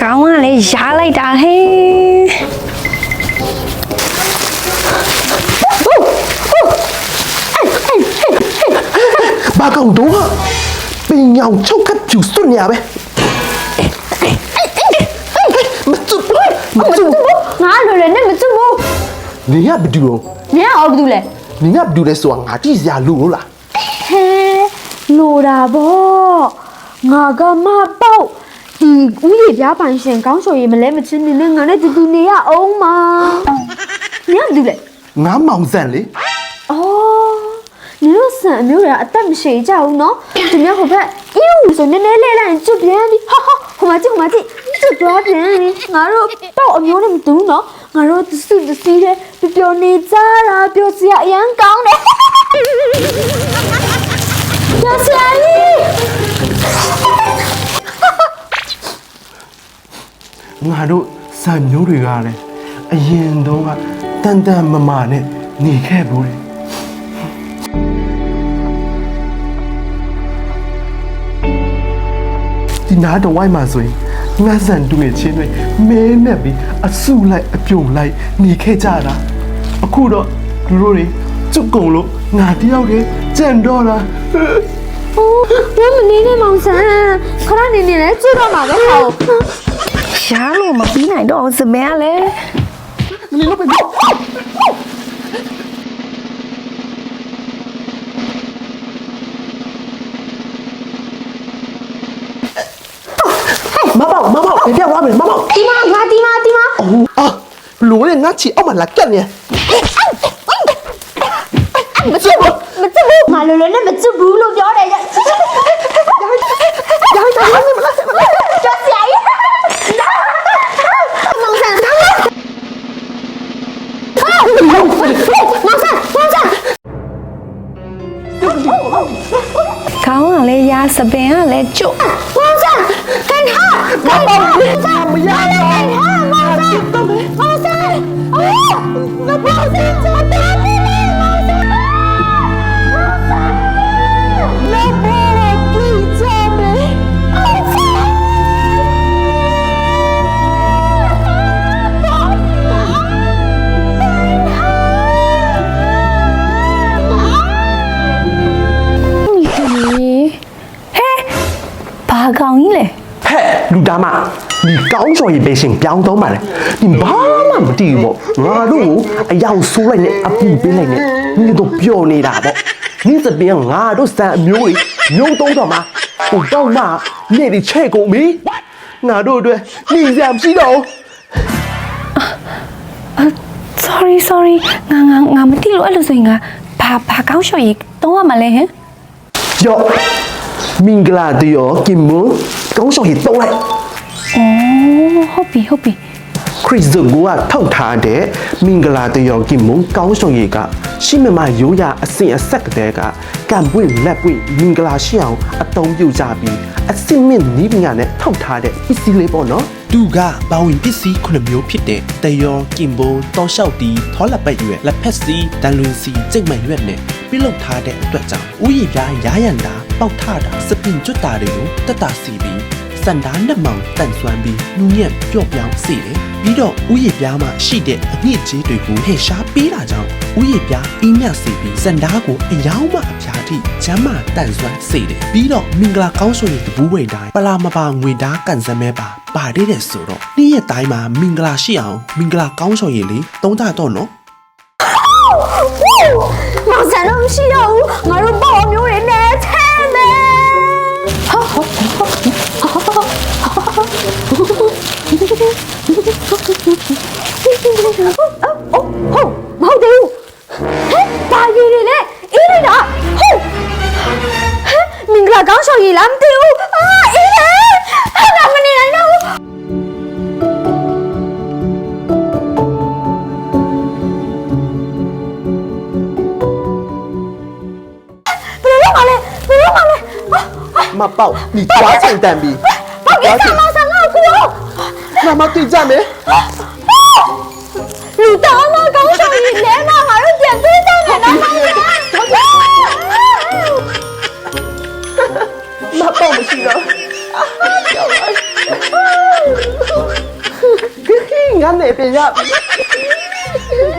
ကောင်းကလည်းရားလိုက်တာဟဲ့ဘာကောင်တော့ဟာပင်ညောင်ချုပ်ကပ်ပြူစွညပဲမတူမတူငါလိုလည်းနဲ့မကျွတ်ဘူးနေရဘဒူရောနင်ကအော်ဘာလုပ်လဲနေရဘဒူလဲဆိုတာငါကြည့်စရာလူလို့လားဟဲလိုတာဗောငါကမပေါ့ ဒီဦးရပြားပိုင်ရှင်ကောင်းဆိုရင်မလဲမချင်းနေနဲ့ငါနဲ့တူတူနေရအောင်မနင်ကဘာလုပ်လဲငါမောင်ဆန်လေအော်နင်တို့ဆန်အမျိုးတွေကအသက်မရှိကြဘူးနော်ဒီမျိုးဟိုဘက်အီးဦးဆိုနည်းနည်းလေးလိုက်ရင်ကျွတ်ပြန်ပြီဟာဟာဟိုမှာကြည့်ဟိုမှာကြည့်ကျွတ်သွားပြန်ပြီငါတို့တော့အမျိုးနဲ့မတူဘူးနော်ငါတို့တစုတစည်းတဲ့ပျော်ပျော်နေကြတာပျော်စရာအရန်ကောင်းတယ်ပျော်စရာကြီး ငါတို့စံမျိုးတွေကလည်းအရင်တော့ကတန်တန်မမာနဲ့နေခဲ့ဘူးလေဒီနားတော့ဝိုင်းမှာဆိုရင်ငါစံတူငယ်ချင်းတွေမဲနဲ့ပြီးအဆုလိုက်အပြုံလိုက်နေခဲ့ကြတာအခုတော့သူတို့တွေကျုပ်ကုန်လို့ငါတယောက်တည်းကြံတော့တာအိုးဝမ်းမနေနဲ့မောင်ဆန်းခရနေနေလဲကျွတ်တော့မှာပဲဟော ရှားလို့မပြီးနိုင်တော့စမဲကလည်းနင်လို့ပဲမပေါ့မပေါ့ပြန်သွားမယ်မပေါ့တီမာငါတီမာတီမာအာလူနဲ့ငါချီအောက်မှာလာကက်နေမချစ်ဘူးမချစ်ဘူးငါလိုလိုနဲ့မချစ်ဘူးလို့ပြောတယ်ရရရရ လည်းရားစပယ်ကလည်းကျုပ်မောင်ဆန်းကန်ဟာကန်ဟာမောင်ဆန်းမရဘူး ဘာကောင်ကြီးလဲဟဲ့လူသားမဒီကောင်းချော်ရီပေးရှင်ပြောင်းတော့မှလဲဒီဘာမှမတည်ဘူးပေါ့ငါတို့ကိုအယောင်ဆိုးလိုက်နဲ့အပူပေးလိုက်နဲ့ဒီတော့ပျော်နေတာပေါ့ဒီစပင်းငါတို့စံအမျိုးတွေမျိုးသုံးတော့မှာဟိုတော့မှနေဒီချဲ့ကုန်ပြီငါတို့အတွက်နေစရာမရှိတော့ဘူးအာ sorry sorry ငါငါငါမသိလို့အဲ့လိုဆိုရင်ငါဘာဘာကောင်းလျှော်ကြီးတုံးရမှာလဲဟင်ယော မင်္ဂလာတယောကင်မွန်ကောင်းချော်ရီတော့လိုက်อ๋อဟုတ်ပြီဟုတ်ပြီခရစ်ဇုကိုကထောက်ထားတဲ့မင်္ဂလာတယောကင်မွန်ကောင်းချော်ရီကရှိမမရိုးရအစင်အဆက်ကတဲ့ကကံပွင့်လက်ပွင့်မင်္ဂလာရှိအောင်အသုံးပြုကြပြီးအစင်မြင့်နီးပညာနဲ့ထောက်ထားတဲ့ပစ္စည်းလေးပေါ့နော်သူကဘာဝင်ပစ္စည်းခုနှစ်မျိုးဖြစ်တဲ့တယောကင်ဘုံတောလျှောက်တီထောလက်ပတ်ရွက်လက်ဖက်စီတန်လွင်စီကြိတ်မှန်ရွက်နဲ့ ပြုလုပ်ထားတဲ့အတွက်ကြောင့်ဥယျာဉ်ပြားရာရန်တာပေါက်ထတာစပင်ကျွတ်တာတွေကိုတက်တာစီပြီးစန္ဒာနှက်မောင်တန်ဆွမ်းပြီးနူညံ့ပျော့ပြောင်းစေတယ်ပြီးတော့ဥယျာဉ်ပြားမှာရှိတဲ့အညစ်အကြေးတွေကိုဟဲ့ရှားပေးတာကြောင့်ဥယျာဉ်ပြားအင်းမြစေပြီးစန္ဒာကိုအယောင်မှအဖျားထိချမ်းမှတန်ဆွမ်းစေတယ်ပြီးတော့မင်္ဂလာကောင်းဆိုရင်တပူးဝိန်တိုင်းပလာမပါငွေဓားကန်စမဲပါပါသေးတယ်ဆိုတော့နေ့ရက်တိုင်းမှာမင်္ဂလာရှိအောင်မင်္ဂလာကောင်းဆိုရင်လေတုံးကြတော့နော်မောင်ဆ န်းတော့မရှိတော့ဘူးငါတို့ပေါ့အမျိုးတွေနဲ့ချမ်းမယ်ဟုတ်ဟုတ်မဟုတ်သေးဘူးဟဲ့ဘာကြီးတွေလဲအေးလိုက်တာဟုတ်ဟဲ့မင်္ဂလာကောင်းဆောင်ရည်လားမသိဘူးအာ ဟာမပေါက်ဒီတွားချိန်တန်ပြီးဘာကိစ္စမောင်ဆန်းငါ့ကိုကူအောင်ငါမသိကြမယ်လူတောင်းမကောင်းဆောင်ရင်လဲမငါတို့ပြန်ပေးတော့မယ်နော်မောင်ဆန်းမပေါက်မရှိတော့ငါနေပြရပြီ